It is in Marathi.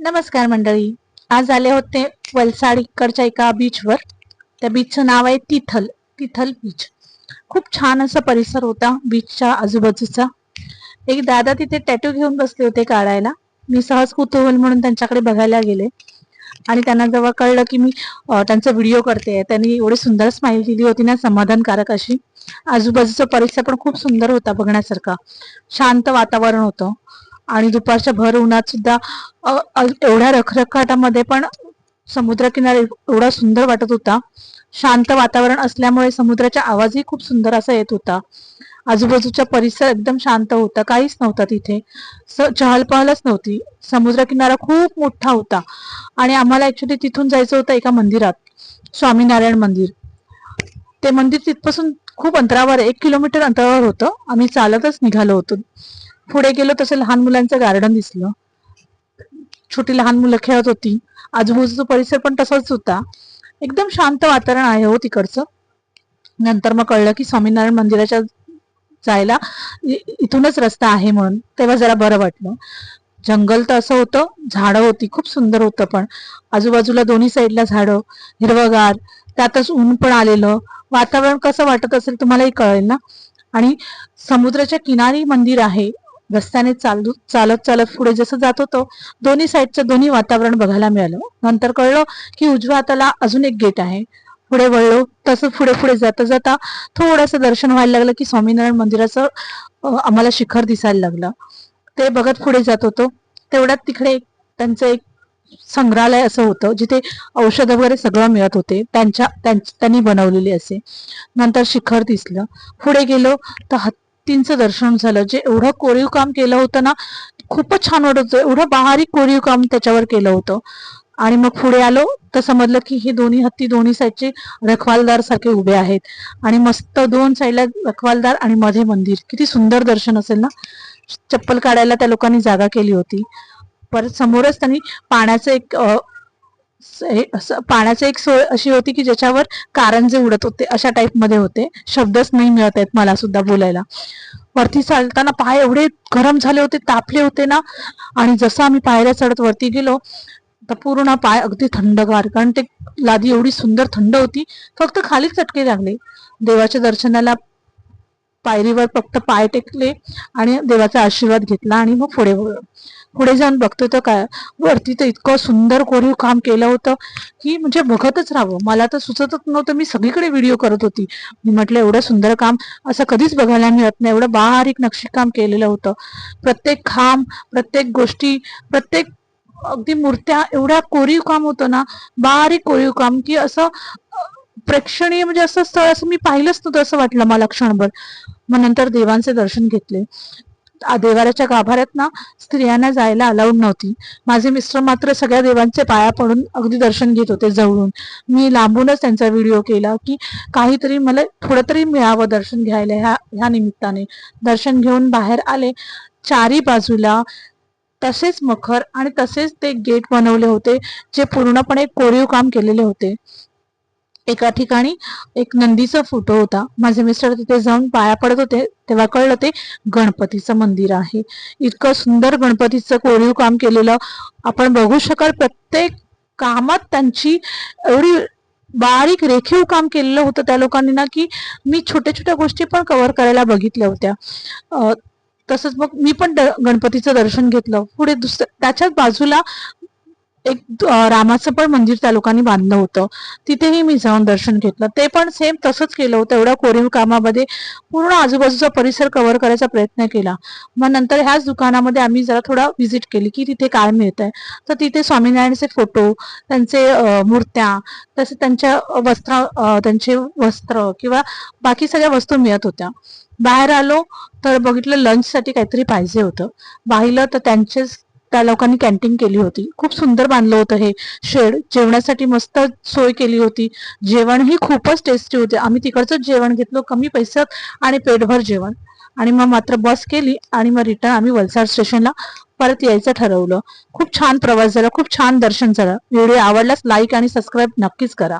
नमस्कार मंडळी. आज आले होते वलसाड इकडच्या एका बीचवर त्या बीचचं नाव आहे तिथल तिथल बीच खूप छान असा परिसर होता बीचच्या आजूबाजूचा. एक दादा तिथे टॅटू घेऊन बसले होते काढायला. मी सहज कुतूहल म्हणून त्यांच्याकडे बघायला गेले. आणि त्यांना जेव्हा कळलं की मी त्यांचा व्हिडिओ करते त्यांनी एवढी सुंदर स्माईल दिली होती ना समाधानकारक अशी. आजूबाजूचा परिसर पण खूप सुंदर होता बघण्यासारखा. शांत वातावरण होतं. आणि दुपारच्या भर उन्हात सुद्धा एवढ्या रखरखाटामध्ये पण समुद्रकिनारे एवढा सुंदर वाटत होता. शांत वातावरण असल्यामुळे समुद्राचा आवाजही खूप सुंदर असा येत होता. आजूबाजूचा परिसर एकदम शांत होता काहीच नव्हता तिथे. चहलपहलच नव्हती. समुद्रकिनारा खूप मोठा होता. आणि आम्हाला ऍक्च्युली तिथून जायचं होतं एका मंदिरात स्वामीनारायण मंदिर. ते मंदिर तिथपासून खूप अंतरावर एक किलोमीटर अंतरावर होतं. आम्ही चालतच निघालो होतो. पुढे गेलो तसं लहान मुलांचं गार्डन दिसलं. छोटी लहान मुलं खेळत होती. आजूबाजूचा परिसर पण तसाच होता. एकदम शांत वातावरण आहे हो तिकडचं. नंतर मग कळलं की स्वामीनारायण मंदिराच्या जायला इ- इथूनच रस्ता आहे म्हणून. तेव्हा जरा बरं वाटलं. जंगल तर असं होतं. झाडं होती. खूप सुंदर होतं पण. आजूबाजूला दोन्ही साईडला झाडं हिरवगार. त्यातच ऊन पण आलेलं. वातावरण कसं वाटत असेल तुम्हालाही कळेल ना? आणि समुद्राच्या किनारी मंदिर आहे. रस्त्याने चालू चालत चालत पुढे जसं जात होतो दोन्ही साईडचं दोन्ही वातावरण बघायला मिळालं. नंतर कळलं की उजव्या हाताला अजून एक गेट आहे. पुढे वळलो तसं पुढे पुढे जाता जाता थोडंसं दर्शन व्हायला लागलं की स्वामीनारायण मंदिराचं आम्हाला शिखर दिसायला लागलं. ते बघत पुढे जात होतो. तेवढ्यात तिकडे एक त्यांचं एक संग्रहालय असं होतं जिथे औषध वगैरे सगळं मिळत होते. त्यांच्या त्यांनी बनवलेले असे. नंतर शिखर दिसलं. पुढे गेलो तर हत्तींचं दर्शन झालं. जे एवढं कोरीव काम केलं होतं ना खूपच छान वाटत होतं. एवढं बारीक कोरीव काम त्याच्यावर केलं होतं. आणि मग पुढे आलो तर समजलं की हे दोन्ही हत्ती दोन्ही साईडचे रखवालदार सारखे उभे आहेत. आणि मस्त दोन साईडला रखवालदार आणि मध्ये मंदिर. किती सुंदर दर्शन असेल ना? चप्पल काढायला त्या लोकांनी जागा केली होती. परत समोरच त्यांनी पाण्याचं एक हे असं पाण्याचं एक सोय अशी होती की ज्याच्यावर कारंजे उडत होते अशा टाईपमध्ये होते. शब्दच नाही मिळत आहेत मला सुद्धा बोलायला. वरती चालताना पाय एवढे गरम झाले होते तापले होते ना. आणि जसं आम्ही पायऱ्या चढत वरती गेलो तर पूर्ण पाय अगदी थंडगार. कारण ते लादी एवढी सुंदर थंड होती फक्त खालीच चटके लागले. देवाच्या दर्शनाला पायरीवर फक्त पाय टेकले आणि देवाचा आशीर्वाद घेतला आणि मग पुढे वळलो. पुढे जाऊन बघतो तर काय? वरती तर इतकं सुंदर कोरीव काम केलं होतं की म्हणजे बघतच राहावं. मला तर सुचतच नव्हतं मी सगळीकडे व्हिडिओ करत होती. मी म्हटलं एवढं सुंदर काम असं कधीच बघायला मिळत नाही. एवढं बारीक नक्षीकाम केलेलं होतं. प्रत्येक खांब प्रत्येक गोष्टी प्रत्येक अगदी मूर्त्या एवढ्या कोरीव काम होतं ना बारीक कोरीव काम की असं प्रेक्षणीय म्हणजे असं स्थळ असं मी पाहिलंच नव्हतं असं वाटलं मला क्षणभर. मग नंतर देवांचे दर्शन घेतले. देवाऱ्याच्या गाभाऱ्यात ना स्त्रियांना जायला अलाउड नव्हती. माझे मिस्टर मात्र सगळ्या देवांचे पाया पडून अगदी दर्शन घेत होते जवळून. मी लांबूनच त्यांचा व्हिडिओ केला की काहीतरी मला थोडं तरी मिळावं दर्शन घ्यायला ह्या ह्या निमित्ताने. दर्शन घेऊन बाहेर आले. चारी बाजूला तसेच मखर आणि तसेच ते गेट बनवले होते जे पूर्णपणे कोरीव काम केलेले होते. एका ठिकाणी एक नंदीचा फोटो होता. माझे मिस्टर तिथे जाऊन पाया पडत होते. तेव्हा कळलं ते गणपतीचं मंदिर आहे. इतकं सुंदर गणपतीचं कोरीव काम केलेलं. आपण बघू शकाल प्रत्येक कामात त्यांची एवढी बारीक रेखीव काम केलेलं होतं त्या लोकांनी ना की मी छोट्या छोट्या गोष्टी पण कव्हर करायला बघितल्या होत्या. तसंच मग मी पण द- गणपतीचं दर्शन घेतलं. पुढे दुसऱ्या त्याच्याच बाजूला एक रामाचं पण मंदिर त्या लोकांनी बांधलं होतं. तिथेही मी जाऊन दर्शन घेतलं. ते पण सेम तसंच केलं होतं. एवढ्या कोरीव कामामध्ये पूर्ण आजूबाजूचा परिसर कव्हर करायचा प्रयत्न केला. मग नंतर ह्याच दुकानामध्ये आम्ही जरा थोडा व्हिजिट केली की तिथे काय मिळत आहे तर तिथे स्वामीनारायणचे फोटो त्यांचे मूर्त्या तसे त्यांच्या वस्त्र त्यांचे वस्त्र किंवा बाकी सगळ्या वस्तू मिळत होत्या. बाहेर आलो तर बघितलं लंचसाठी काहीतरी पाहिजे होतं. पाहिलं तर त्यांचेच त्या लोकांनी कॅन्टीन केली होती. खूप सुंदर बांधलं होतं हे शेड. जेवणासाठी मस्त सोय केली होती. जेवणही खूपच टेस्टी होते. आम्ही तिकडचंच जेवण घेतलं कमी पैशात आणि पेटभर जेवण. आणि मग मात्र बस केली आणि मग रिटर्न आम्ही वलसाड स्टेशनला परत यायचं ठरवलं. खूप छान प्रवास झाला. खूप छान दर्शन झालं. व्हिडिओ आवडल्यास लाईक आणि सबस्क्राईब नक्कीच करा.